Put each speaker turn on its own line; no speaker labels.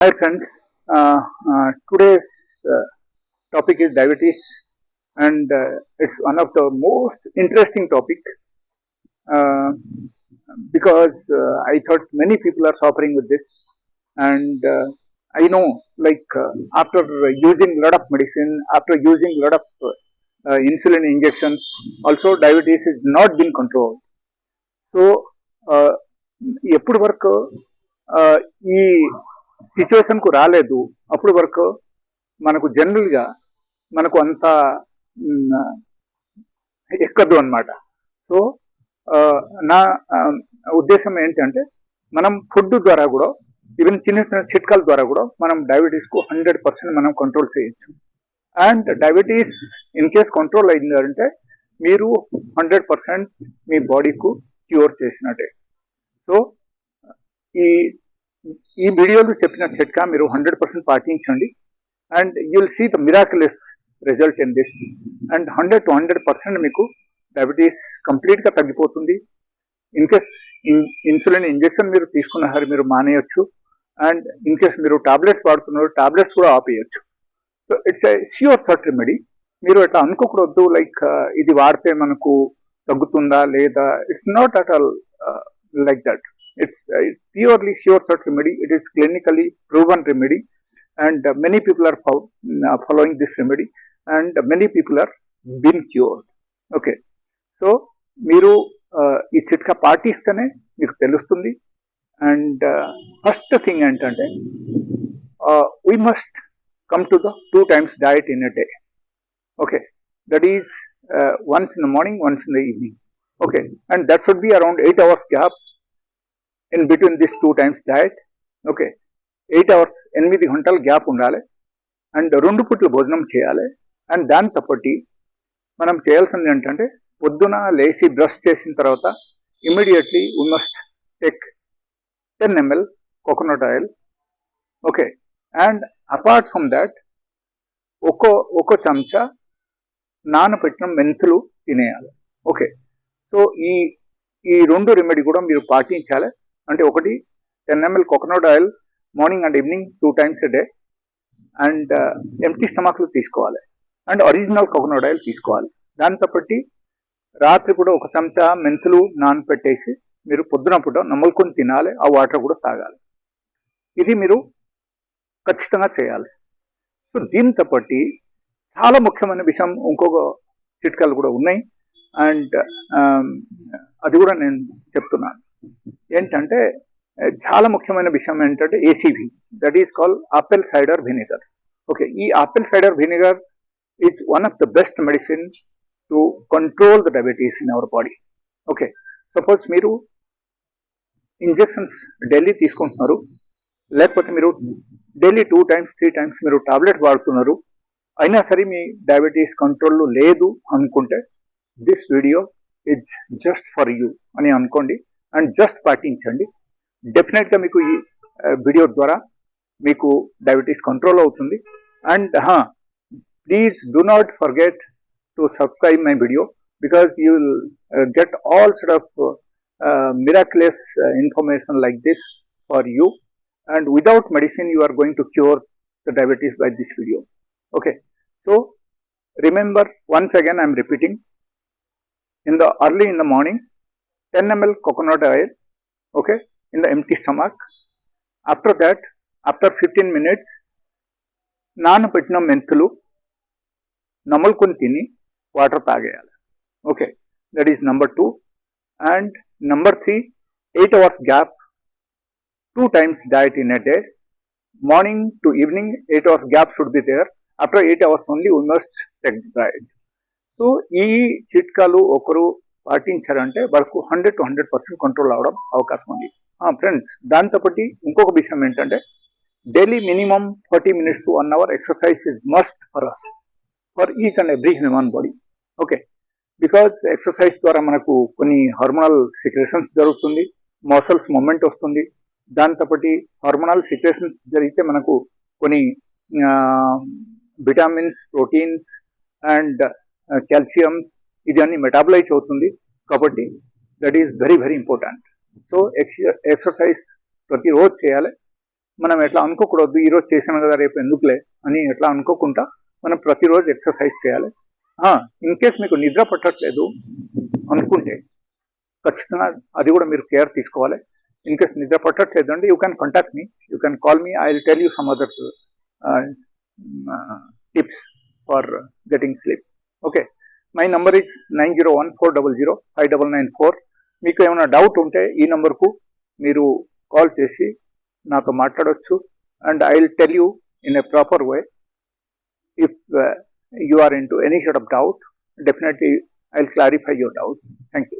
Hi friends, uh, uh, today's uh, topic is diabetes and uh, it's one of the most interesting topic uh, because uh, I thought many people are suffering with this and uh, I know like uh, after using lot of medicine, after using lot of uh, insulin injections, also diabetes is not been controlled. So ఎప్పుడు వరకు ఆ, ఈ సిచ్యువేషన్కు రాలేదు. అప్పుడు వరకు మనకు జనరల్గా మనకు అంత ఎక్కదు అనమాట సో నా ఉద్దేశం ఏంటంటే మనం ఫుడ్ ద్వారా కూడా ఈవెన్ చిన్న చిన్న చిట్కాల ద్వారా కూడా మనం డయాబెటీస్కు హండ్రెడ్ పర్సెంట్ మనం కంట్రోల్ చేయొచ్చు. And diabetes in case control అయిందంటే మీరు హండ్రెడ్ పర్సెంట్ మీ బాడీకు క్యూర్ చేసినట్టే. సో ఈ ఈ వీడియోలు చెప్పిన చిట్కా మీరు హండ్రెడ్ పర్సెంట్ పాటించండి. And you will see the miraculous result in this and hundred to hundred percent మీకు డయాబెటీస్ కంప్లీట్గా తగ్గిపోతుంది. ఇన్ కేస్ ఇన్సులిన్ ఇంజెక్షన్ మీరు తీసుకున్న తీసుకున్నారు మీరు మానేయచ్చు. అండ్ ఇన్ కేస్ మీరు టాబ్లెట్స్ వాడుతున్నారు టాబ్లెట్స్ కూడా ఆపేయచ్చు. So it's a sure shot remedy మీరు అట్లా అనుకోకూడదు లైక్ ఇది వాడితే మనకు తగ్గుతుందా లేదా? It's not at all like that it's uh, it's purely sure cert remedy it is clinically proven remedy and uh, many people are fo- uh, following this remedy and many people are been cured okay so మీరు uh, ఈ చిట్కా పాటిస్తేనే మీకు తెలుస్తుంది and first thing ఏంటంటే we must come to the two times diet in a day okay that is once in the morning once in the evening okay and that should be around eight hours gap In between this two times diet okay eight hours ఎనిమిది గంటల gap ఉండాలి. And రెండు పుట్ల భోజనం చేయాలి. And దాని తప్పటి మనం చేయాల్సింది ఏంటంటే పొద్దున లేచి బ్రష్ చేసిన తర్వాత immediately we must take ten ML coconut oil okay and apart from that ఒక్కో ఒక్కో చెంచా నానపెట్టిన మెంతులు తినేయాలి ఓకే సో ఈ ఈ రెండు రెమెడీ కూడా మీరు పాటించాలి. అంటే ఒకటి ten ML coconut oil morning and evening two times a day and empty స్టమక్లు తీసుకోవాలి. అండ్ ఒరిజినల్ కోకోనట్ ఆయిల్ తీసుకోవాలి. దాంతో బట్టి రాత్రి కూడా ఒక చెంచా మెంతులు నానపెట్టేసి మీరు పొద్దున పూట నమ్ములుకొని తినాలి. ఆ వాటర్ కూడా తాగాలి. ఇది మీరు ఖచ్చితంగా చేయాలి. సో దీంతో బట్టి చాలా ముఖ్యమైన విషయం ఇంకొక చిట్కాలు కూడా ఉన్నాయి. అండ్ అది కూడా నేను చెప్తున్నాను. ఏంటంటే చాలా ముఖ్యమైన విషయం ఏంటంటే ACV that is call apple cider vinegar okay ఈ apple cider vinegar is one of the best medicine to control the diabetes in our body okay suppose మీరు ఇంజెక్షన్స్ డైలీ తీసుకుంటున్నారు లేకపోతే మీరు daily two times three times మీరు tablet వాడుతున్నారు అయినా సరే మీ డయాబెటీస్ కంట్రోల్లో లేదు అనుకుంటే this video it's just for you అని అనుకోండి అండ్ జస్ట్ పాటించండి డెఫినెట్గా మీకు ఈ వీడియో ద్వారా మీకు డయాబెటీస్ కంట్రోల్ అవుతుంది and please do not forget to subscribe my video because you will get all sort of miraculous uh, information like this for you and without medicine you are going to cure the diabetes by this video okay so remember once again i am repeating in the early in the morning 10 ml coconut oil okay in the empty stomach. After that after 15 minutes నాను పెట్టిన మెంతులు నములుకొని తిని water తాగేయాలి. Okay that is number two and number three eight hours gap two times diet in a day morning to evening eight hours gap should be there after eight hours only we must take diet so ఈ చిట్కాలు ఒకరు పాటించారంటే వాళ్ళకు hundred to hundred percent control అవడం అవకాశం ఉంది. Friends దాంతోపాటి ఇంకొక విషయం ఏంటంటే daily minimum forty minutes to one hour exercise is must for us for each and every human body okay because exercise ద్వారా మనకు కొన్ని హార్మోనల్ సిక్రేషన్స్ జరుగుతుంది మసల్స్ మూమెంట్ వస్తుంది. దాంతోపాటి హార్మోనల్ సిక్రేషన్స్ జరిగితే మనకు కొన్ని విటామిన్స్ ప్రోటీన్స్ అండ్ కాల్షియమ్స్ ఇది అన్ని మెటాబలైజ్ అవుతుంది కాబట్టి that is very very important so exercise ప్రతిరోజు చేయాలి. మనం ఎట్లా అనుకోకూడదు ఈరోజు చేసాను కదా రేపు ఎందుకులే అని ఎట్లా అనుకోకుండా మనం ప్రతిరోజు ఎక్సర్సైజ్ చేయాలి. ఇన్ కేస్ మీకు నిద్ర పట్టట్లేదు అనుకుంటే ఖచ్చితంగా అది కూడా మీరు కేర్ తీసుకోవాలి. ఇన్ కేస్ నిద్ర పట్టట్లేదు అంటే you can contact me you can call me I will tell you some other tips for getting sleep okay my number is nine zero one four double zero five double nine four. మీకు ఏమైనా doubt ఉంటే ఈ నంబర్కు మీరు call చేసి నాతో మాట్లాడవచ్చు and I will tell you in a proper way if you are into any any of doubt definitely I will clarify your doubts thank you